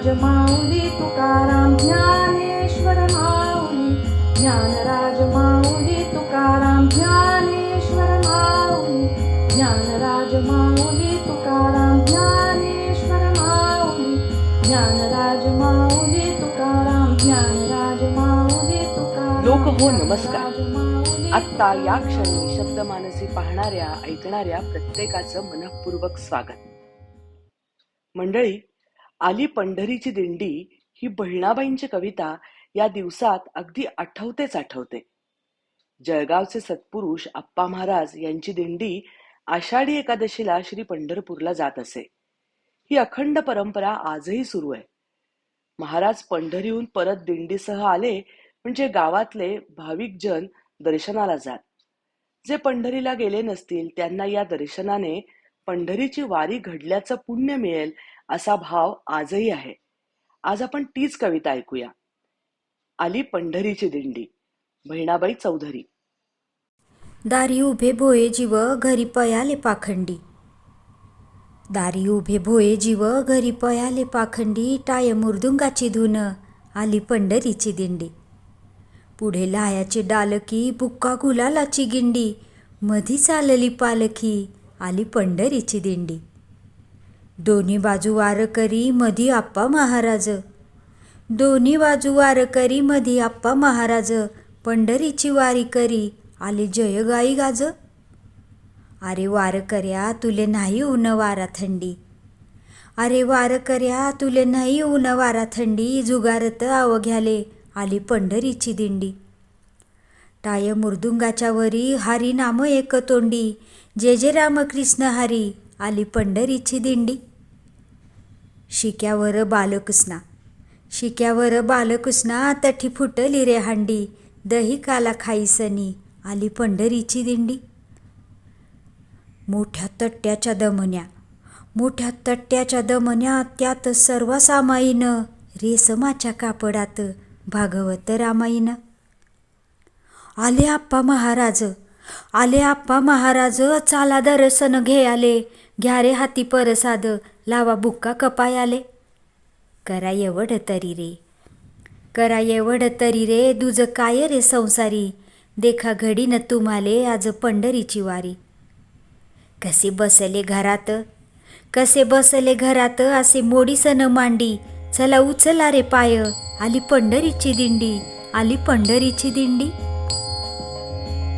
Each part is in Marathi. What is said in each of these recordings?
ज्ञानराज माऊली तुकाराम ज्ञानेश्वर माऊली. ज्ञानराज माऊली तुकाराम ज्ञानेश्वर माऊली. ज्ञानराज माऊली तुकाराम ज्ञानेश्वर माऊली. ज्ञानराज माऊली तुकाराम ज्ञानराज माऊली तुकाराम लोक हो, नमस्कार. आत्ता या क्षणी शब्दमानसी पाहणाऱ्या ऐकणाऱ्या प्रत्येकाचं मनःपूर्वक स्वागत. मंडळी आली पंढरीची दिंडी ही बहिणाबाईंची कविता या दिवसात अगदी आठवतेच आठवते. जळगावचे सत्पुरुष आप्पा महाराज यांची दिंडी आषाढी एकादशीला श्री पंढरपूरला जात असे. ही अखंड परंपरा आजही सुरू आहे. महाराज पंढरीहून परत दिंडीसह आले म्हणजे गावातले भाविक जन दर्शनाला जात. जे पंढरीला गेले नसतील त्यांना या दर्शनाने पंढरीची वारी घडल्याचं पुण्य मिळेल असा भाव आजही आहे. आज आपण तीच कविता ऐकूया. आली पंढरीची दिंडी बहिणाबाई चौधरी. दारी उभे भोये जीव घरी पयाले पाखंडी. दारी उभे भोये जीव घरी पयाले पाखंडी. टाय मुर्दुंगाची धुन आली पंढरीची दिंडी. पुढे लायाची डालकी बुक्का गुलालाची गिंडी. मधी चालली पालखी आली पंढरीची दिंडी. दोन्ही बाजू वारकरी मधी आप्पा महाराज. दोन्ही बाजू वारकरी मधी आप्पा महाराज. पंढरीची वारी करी आली जय गाई गाज. अरे वारकऱ्या तुले नाही ऊन वारा थंडी. अरे वारकऱ्या तुले नाही ऊन वारा थंडी. जुगारत अवघ्याले आली पंढरीची दिंडी. टाय मृदुंगाच्या वरी हरी नाम एक तोंडी. जे जे रामकृष्ण हरी आली पंढरीची दिंडी. शिक्यावर बालकृष्णा. शिक्यावर बालकृष्णा तठी फुटली रे हांडी. दही काला खाईसनी आली पंढरीची दिंडी. मोठ्या तट्ट्याच्या दमन्या. मोठ्या तट्ट्याच्या दमन्या त्यात सर्वसामाईनं. रेसमाच्या कापडात भागवत रामाईनं. आले आप्पा महाराज. आले आप्पा महाराज चाला दर्शन घे आले. घ्या रे हाती परसाद. लावा बुक्का कपाय आले करा एवढ तरी रे. करा एवढ तरी रे दुज काय रे संसारी? देखा घडीन तुम्हाले आज पंढरीची वारी. कसे बसले घरात? कसे बसले घरात असे मोडीसन मांडी? चला उचला रे पाय आली पंढरीची दिंडी आली पंढरीची दिंडी.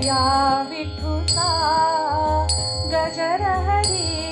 या विठुता गजर हरी